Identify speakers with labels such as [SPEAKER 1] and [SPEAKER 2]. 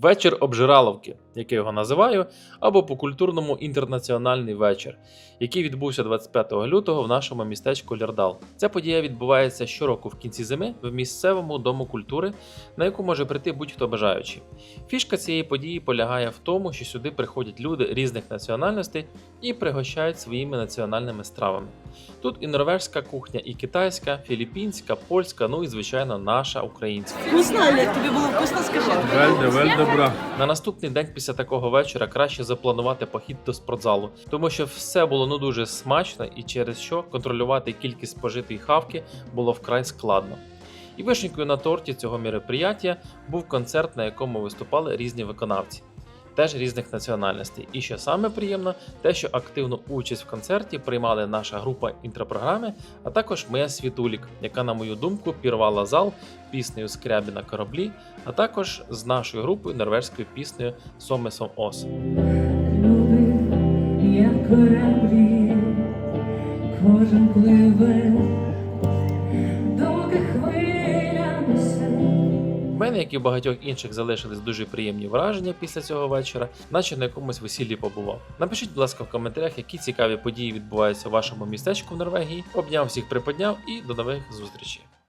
[SPEAKER 1] Вечір обжираловки, як я його називаю, або по-культурному інтернаціональний вечір, який відбувся 25 лютого в нашому містечку Лярдал. Ця подія відбувається щороку в кінці зими в місцевому дому культури, на яку може прийти будь-хто бажаючий. Фішка цієї події полягає в тому, що сюди приходять люди різних національностей і пригощають своїми національними стравами. Тут і норвежська кухня, і китайська, філіппінська, польська, ну і звичайно наша українська.
[SPEAKER 2] Вкусно, Олег, тобі було вкусно, скажи.
[SPEAKER 3] Вельде, вельде, бра.
[SPEAKER 1] На наступний день після такого вечора краще запланувати похід до спортзалу, тому що все було ну дуже смачно і через що контролювати кількість спожитої хавки було вкрай складно. І вишенькою на торті цього мероприятия був концерт, на якому виступали різні виконавці, теж різних національностей. І що саме приємно, те, що активну участь в концерті приймали наша група інтропрограми, а також моя світулік, яка, на мою думку, пірвала зал піснею Скрябі на кораблі, а також з нашою групою норвежською піснею Сомесом Ос.
[SPEAKER 4] Кожен пливе,
[SPEAKER 1] мене, як і багатьох інших, залишились дуже приємні враження після цього вечора, наче на якомусь весіллі побував. Напишіть, будь ласка, в коментарях, які цікаві події відбуваються в вашому містечку в Норвегії. Обняв всіх приподняв і до нових зустрічей.